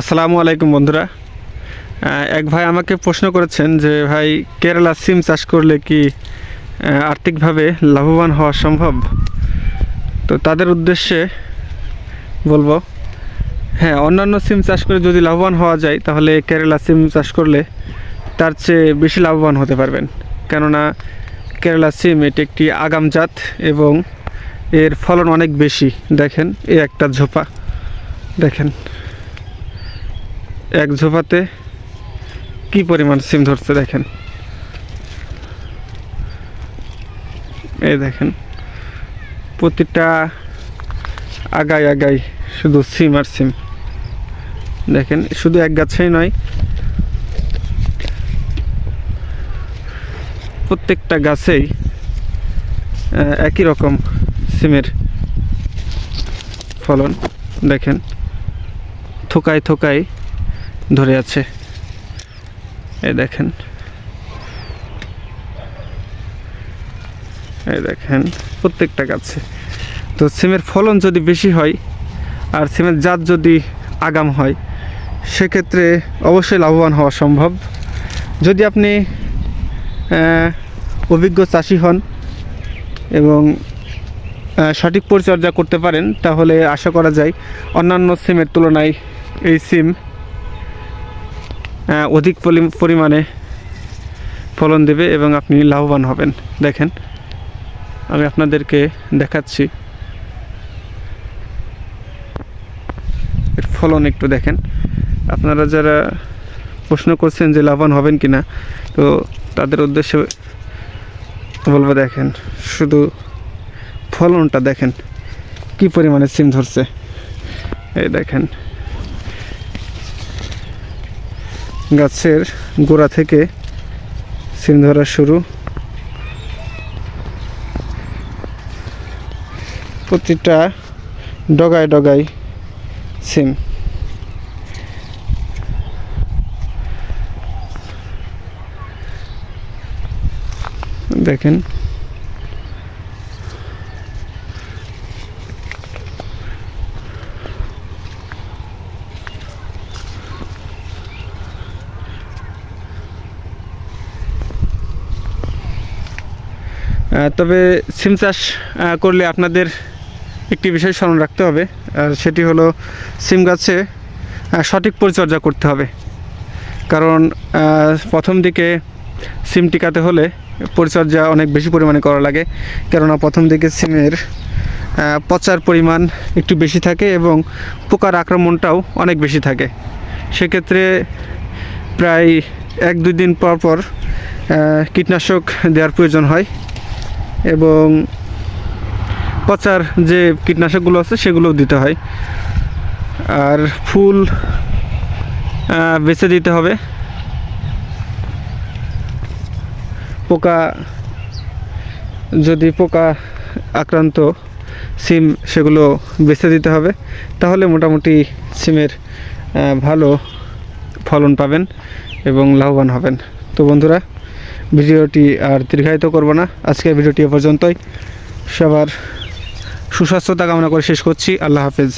আসসালামু আলাইকুম বন্ধুরা। এক ভাই আমাকে প্রশ্ন করেছেন যে, ভাই, কেরালা সিম চাষ করলে কি আর্থিকভাবে লাভবান হওয়া সম্ভব? তো তাদের উদ্দেশ্যে বলব হ্যাঁ অন্যান্য সিম চাষ করে যদি লাভবান হওয়া যায়, তাহলে কেরালা সিম চাষ করলে তার চেয়ে বেশি লাভবান হতে পারবেন। কেননা, কেরালা সিম এটি একটি আগাম জাত এবং এর ফলন অনেক বেশি। দেখেন এ একটা ঝোপা। দেখেন। এক ঝোপাতে কি পরিমাণ সিম ধরছে দেখেন। এই দেখেন, প্রতিটা আগাই আগাই শুধু সিম আর সিম। দেখেন, শুধু এক গাছেই নয়, প্রত্যেকটা গাছেই একই রকম সিমের ফলন। দেখেন, থোকায় থোকায় ধরে আছে। এই দেখেন। এই দেখেন, প্রত্যেকটা গাছে। তো সিমের ফলন যদি বেশি হয় আর সিমের জাত যদি আগাম হয়, সেক্ষেত্রে অবশ্যই লাভবান হওয়া সম্ভব। যদি আপনি অভিজ্ঞ চাষি হন এবং সঠিক পরিচর্যা করতে পারেন, তাহলে আশা করা যায় অন্যান্য সিমের তুলনায় এই সিম অধিক পরিমাণে ফলন দেবে এবং আপনি লাভবান হবেন। দেখেন, আমি আপনাদেরকে দেখাচ্ছি। এর ফলন একটু দেখেন। আপনারা যারা প্রশ্ন করছেন যে লাভবান হবেন কি না তো তাদের উদ্দেশ্যে বলব, দেখেন, শুধু ফলনটা দেখেন, কি পরিমাণে সিম ধরছে। এই দেখেন গাছের গোড়া থেকে সিম ধরা শুরু। প্রতিটা ডগায় ডগায় সিম। দেখেন। তবে সিম চাষ করলে আপনাদের একটি বিষয় স্মরণ রাখতে হবে, আর সেটি হলো সিম গাছে সঠিক পরিচর্যা করতে হবে। কারণ প্রথম দিকে সিম টিকাতে হলে পরিচর্যা অনেক বেশি পরিমাণে করা লাগে। কেননা প্রথম দিকে সিমের পচার পরিমাণ একটু বেশি থাকে এবং পোকার আক্রমণটাও অনেক বেশি থাকে। সেক্ষেত্রে প্রায় এক দুই দিন পর পর কীটনাশক দেওয়ার প্রয়োজন হয়। এবং পচার যে কীটনাশকগুলো আছে সেগুলোও দিতে হয়। আর ফুল বেছে দিতে হবে। পোকা, যদি পোকা আক্রান্ত সিম সেগুলো বেছে দিতে হবে, তাহলে মোটামুটি সিমের ভালো ফলন পাবেন এবং লাভবান হবেন। তো বন্ধুরা ভিডিওটি আর দীর্ঘায়িত করব না। আজকের ভিডিওটি এ পর্যন্তই। সবার সুস্বাস্থ্যতা কামনা করে শেষ করছি। আল্লাহ হাফেজ।